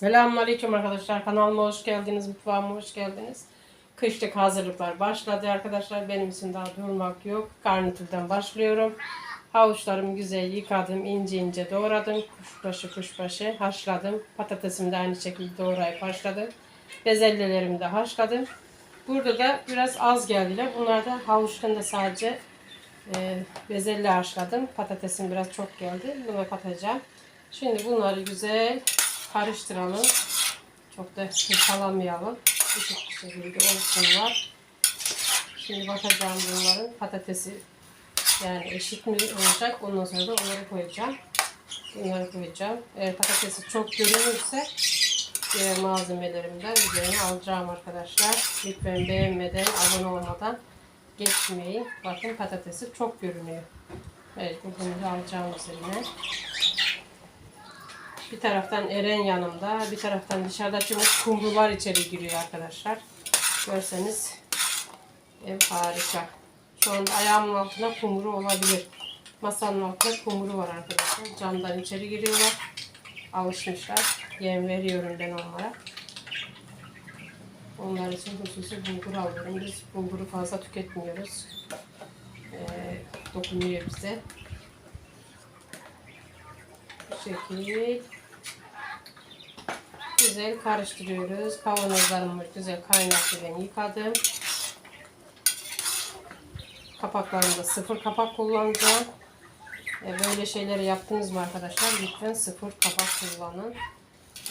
Selamünaleyküm arkadaşlar. Kanalıma hoş geldiniz. Mutfağıma hoş geldiniz. Kışlık hazırlıklar başladı arkadaşlar. Benim için daha durmak yok. Garnitürden başlıyorum. Havuçlarımı güzel yıkadım. ince ince doğradım. Kuşbaşı kuşbaşı haşladım. Patatesimi de aynı şekilde doğrayıp haşladım. Bezelyelerimi de haşladım. Burada da biraz az geldiler. Bunlar da havuçtan da sadece e, bezelye haşladım. Patatesim biraz çok geldi. Buna katacağım. Şimdi bunları güzel karıştıralım. Çok da hırpalamayalım. Eşit bir şekilde olsunlar. Şimdi bakacağım bunların patatesi yani eşit mi olacak. Ondan sonra da onları koyacağım. Bunları koyacağım. Eğer patatesi çok görünürse diğer malzemelerimden üzerine alacağım arkadaşlar. Lütfen beğenmeden, abone olmadan geçmeyin. Bakın patatesi çok görünüyor. Evet bunu da alacağım üzerine. Bir taraftan Eren yanımda, bir taraftan dışarıdaki kumrular içeri giriyor arkadaşlar. Görseniz ev harika. Şu anda ayağımın altına kumru olabilir. Masanın altında kumru var arkadaşlar. Camdan içeri giriyorlar. Alışmışlar. Yem veriyorum ben onlara. Onlar için hususi bulgur alıyorum. Biz bulguru fazla tüketmiyoruz. Ee, dokunuyor bize. Bu şekil güzel karıştırıyoruz. Kavanozlarımı güzel kaynattı ben yıkadım. Kapaklarında sıfır kapak kullanacağım. E, Böyle şeyleri yaptınız mı arkadaşlar? Lütfen sıfır kapak kullanın.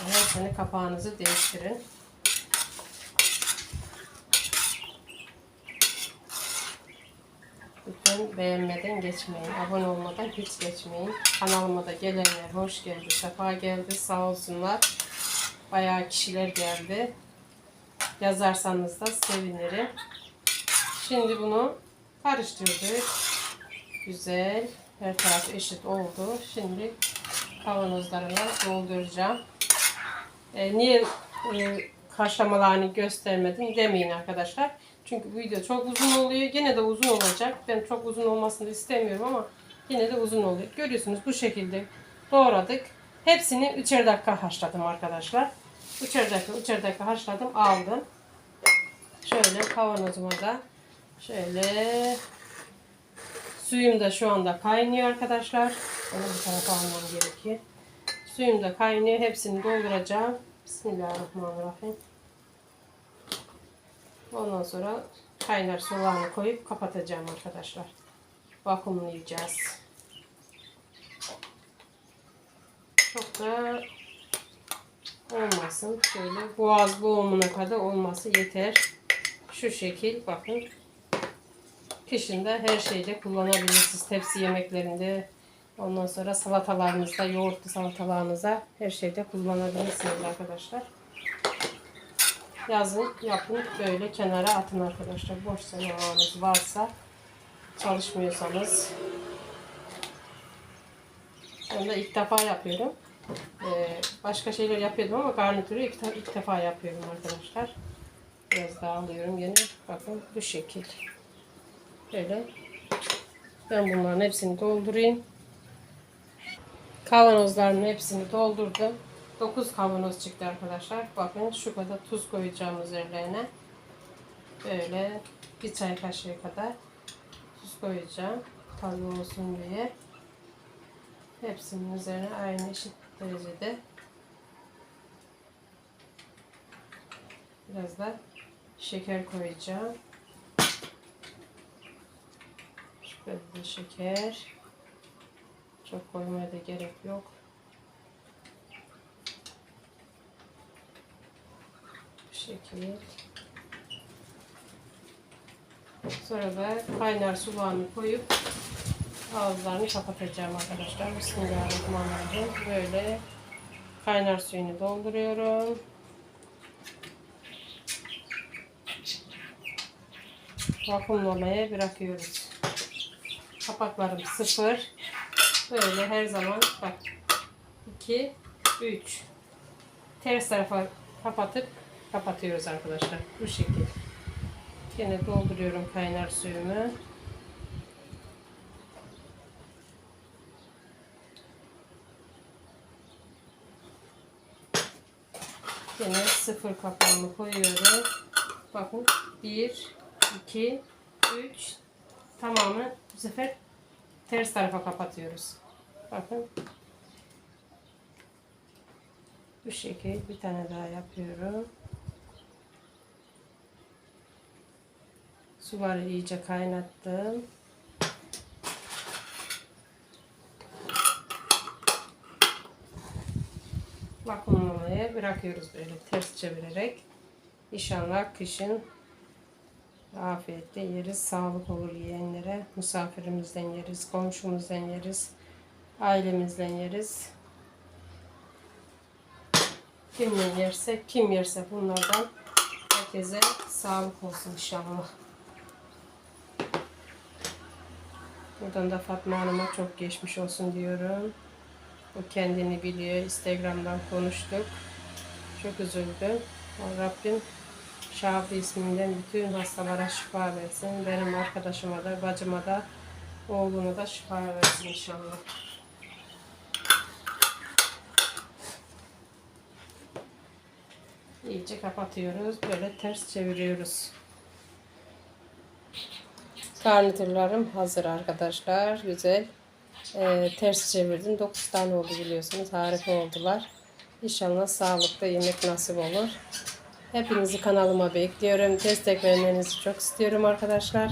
Her sene kapağınızı değiştirin. Lütfen beğenmeden geçmeyin. Abone olmadan hiç geçmeyin. Kanalıma da gelenler hoş geldi, sefa geldi. Sağ olsunlar. Bayağı kişiler geldi. Yazarsanız da sevinirim. Şimdi bunu karıştırdık. Güzel. Her taraf eşit oldu. Şimdi kavanozlarına dolduracağım. E, niye e, haşlamalarını göstermedim demeyin arkadaşlar. Çünkü bu video çok uzun oluyor. Yine de uzun olacak. Ben çok uzun olmasını istemiyorum ama yine de uzun oluyor. Görüyorsunuz bu şekilde doğradık. Hepsini üçer dakika haşladım arkadaşlar. Üçer dakika, üçer dakika haşladım, aldım. Şöyle kavanozuma da şöyle suyum da şu anda kaynıyor arkadaşlar. Onu bu tarafa almam gerekiyor. Suyum da kaynıyor. Hepsini dolduracağım. Bismillahirrahmanirrahim. Ondan sonra kaynar sularını koyup kapatacağım arkadaşlar. Vakumlayacağız. Da olmasın. Şöyle boğaz boğumuna kadar olması yeter. Şu şekil bakın. Da her şeyde kullanabilirsiniz. Tepsi yemeklerinde ondan sonra salatalarınızda, yoğurtlu salatalarınıza her şeyde kullanabilirsiniz arkadaşlar. Yazın yapın böyle kenara atın arkadaşlar. Boş zamanınız varsa çalışmıyorsanız. Ben de ilk defa yapıyorum. Ee, başka şeyler yapıyordum ama garnitürü ilk, ilk defa yapıyorum arkadaşlar. Biraz daha alıyorum yine. Bakın bu şekil. Böyle. Ben bunların hepsini doldurayım. Kavanozların hepsini doldurdum. 9 kavanoz çıktı arkadaşlar. Bakın şu kadar tuz koyacağım üzerlerine. Böyle bir çay kaşığı kadar tuz koyacağım. Tadı olsun diye. Hepsinin üzerine aynı eşit derecede. Biraz da şeker koyacağım. Şöyle de şeker. Çok koymaya da gerek yok. Bu şekil. Sonra da kaynar sularını koyup ağızlarını kapatacağım arkadaşlar. Bismillahirrahmanirrahim. Böyle kaynar suyunu dolduruyorum. Vakumlamaya bırakıyoruz. Kapaklarım sıfır. Böyle her zaman bak 2 3 ters tarafa kapatıp kapatıyoruz arkadaşlar. Bu şekilde. Yine dolduruyorum kaynar suyumu. Yine sıfır kapağımı koyuyorum. Bakın 1, 2, 3 tamamı bu sefer ters tarafa kapatıyoruz. Bakın. Bu şekil bir tane daha yapıyorum. Suları iyice kaynattım. Vakumlamaya bırakıyoruz böyle ters çevirerek. İnşallah kışın afiyetle yeriz. Sağlık olur yiyenlere. Misafirimizden yeriz, komşumuzdan yeriz, ailemizden yeriz. Kim ne yerse, kim yerse bunlardan herkese sağlık olsun inşallah. Buradan da Fatma Hanım'a çok geçmiş olsun diyorum. O kendini biliyor. Instagram'dan konuştuk. Çok üzüldü. Rabbim Şafi isminden bütün hastalara şifa versin. Benim arkadaşıma da, bacıma da, oğluma da şifa versin inşallah. İyice kapatıyoruz. Böyle ters çeviriyoruz. Garnitürlerim hazır arkadaşlar. Güzel. Ee, ters çevirdim. 9 tane oldu biliyorsunuz. Harika oldular. İnşallah sağlıklı yemek nasip olur. Hepinizi kanalıma bekliyorum. Destek vermenizi çok istiyorum arkadaşlar.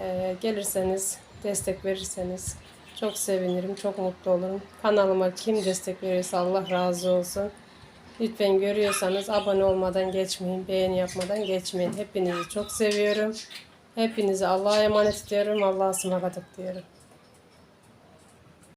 Ee, gelirseniz, destek verirseniz çok sevinirim, çok mutlu olurum. Kanalıma kim destek veriyorsa Allah razı olsun. Lütfen görüyorsanız abone olmadan geçmeyin, beğeni yapmadan geçmeyin. Hepinizi çok seviyorum. Hepinizi Allah'a emanet ediyorum. Allah'a ısmarladık diyorum.